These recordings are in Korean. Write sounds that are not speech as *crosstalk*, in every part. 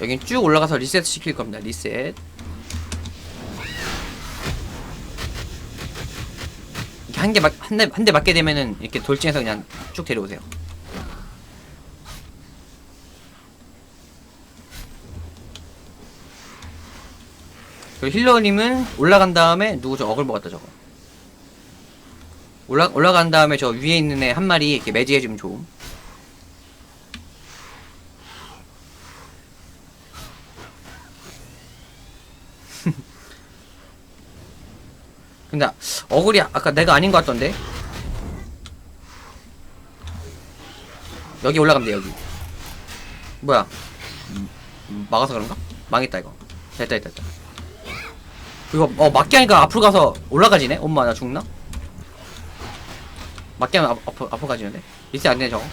여긴 쭉 올라가서 리셋 시킬 겁니다. 리셋. 이렇게 한 개 맞, 한 대, 한 대 맞게 되면은 이렇게 돌진해서 그냥 쭉 데려오세요. 그리고 힐러님은 올라간 다음에 누구 저 어글 먹었다 저거. 올라 올라간 다음에 저 위에 있는 애 한 마리 이렇게 매지해주면 좋음. *laughs* 근데 어글이 아까 내가 아닌 것 같던데? 여기 올라가면 돼 여기. 뭐야? 막아서 그런가? 망했다 이거. 됐다 됐다 됐다. 이거 어 맞게 하니까 앞으로 가서 올라가지네? 엄마 나 죽나? 맞게 하면 앞으로 가지는데? 리셋 안 되네 저거.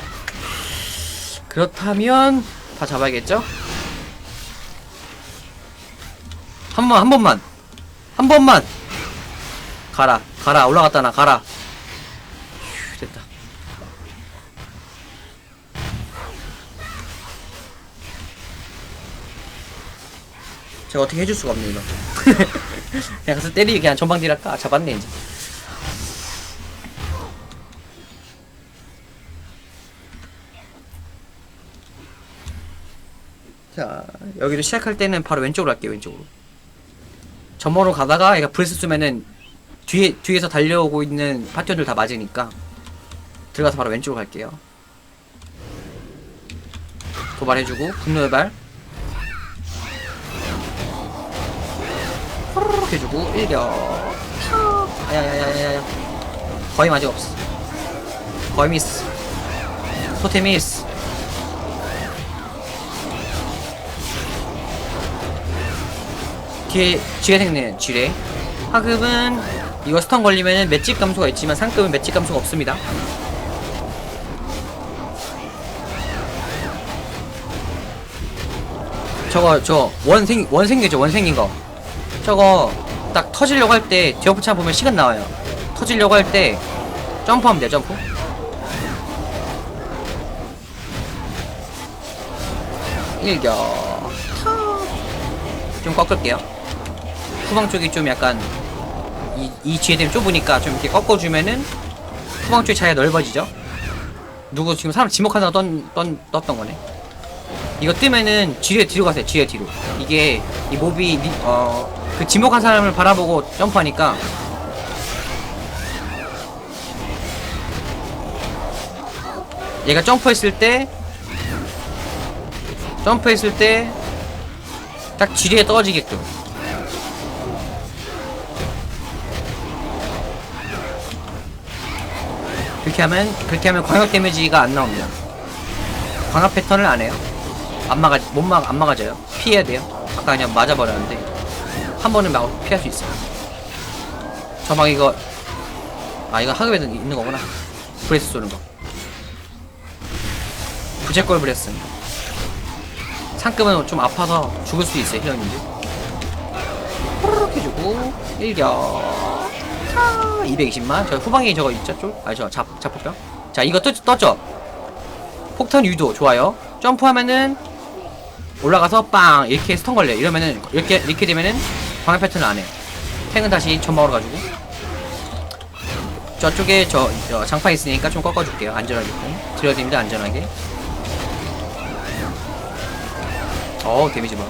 그렇다면 다 잡아야겠죠? 한 번, 한 번만. 한 번만. 가라 가라. 올라갔다 나 가라. 휴 됐다. 제가 어떻게 해줄 수가 없네 이거. *laughs* 그냥 가서 때리기 그냥 전방딜 할까? 아, 잡았네 이제. 자 여기도 시작할 때는 바로 왼쪽으로 할게요 왼쪽으로 점머로 가다가 얘가 브레스 쓰면은 뒤에 뒤에서 달려오고 있는 파티원들 다 맞으니까 들어가서 바로 왼쪽으로 갈게요. 도발해주고 분노의 호로록 해주고 일격. 야야야야야. 거의 아직 없어. 거의 미스. 토템 미스 뒤에 지뢰 생기는 지뢰. 하급은 이거 스턴 걸리면은 맷집 감소가 있지만 상급은 맷집 감소가 없습니다. 저거 저 원생 원생기죠 원생긴 거. 저거 딱 터지려고 할 때 디어프차 보면 시간 나와요. 터지려고 할 때 점프하면 돼요 점프. 일격. 좀 꺾을게요 후방 쪽이 좀 약간 이, 이 지혜됨 좁으니까 좀 이렇게 꺾어주면은 후방 쪽의 차이가 넓어지죠. 누구 지금 사람 지목하다가 떤, 떤, 떴던 거네. 이거 뜨면은 지뢰 뒤로 가세요 지뢰 뒤로. 이게 이 몹이 니- 어, 그 지목한 사람을 바라보고 점프하니까 얘가 점프했을 때 점프했을 때 딱 지뢰에 떨어지게끔 그렇게 하면 그렇게 하면 광역 데미지가 안 나옵니다. 광역 패턴을 안 해요. 안 막아 못막안 막아져요. 피해야 돼요. 아까 그냥 맞아버렸는데 한 번은 막 피할 수 있어요. 저 막 이거 아 이거 하급에도 있는 거구나. 브레스 쏘는 거. 부채꼴 브레스. 상급은 좀 아파서 죽을 수 있어요 힐러님들. 호로록 해주고 일격. 220만. 저 후방에 저거 있죠, 쪽? 아니, 저 잡, 잡폭병. 자, 이거 떴, 떴죠? 폭탄 유도, 좋아요. 점프하면은, 올라가서 빵! 이렇게 스턴 걸려요. 이러면은, 이렇게, 이렇게 되면은, 방해 패턴을 안 해요. 탱은 다시 점막으로 가지고. 저쪽에 저, 저 장판 있으니까 좀 꺾어줄게요. 안전하게. 됩니다, 안전하게. 어우, 데미지 봐.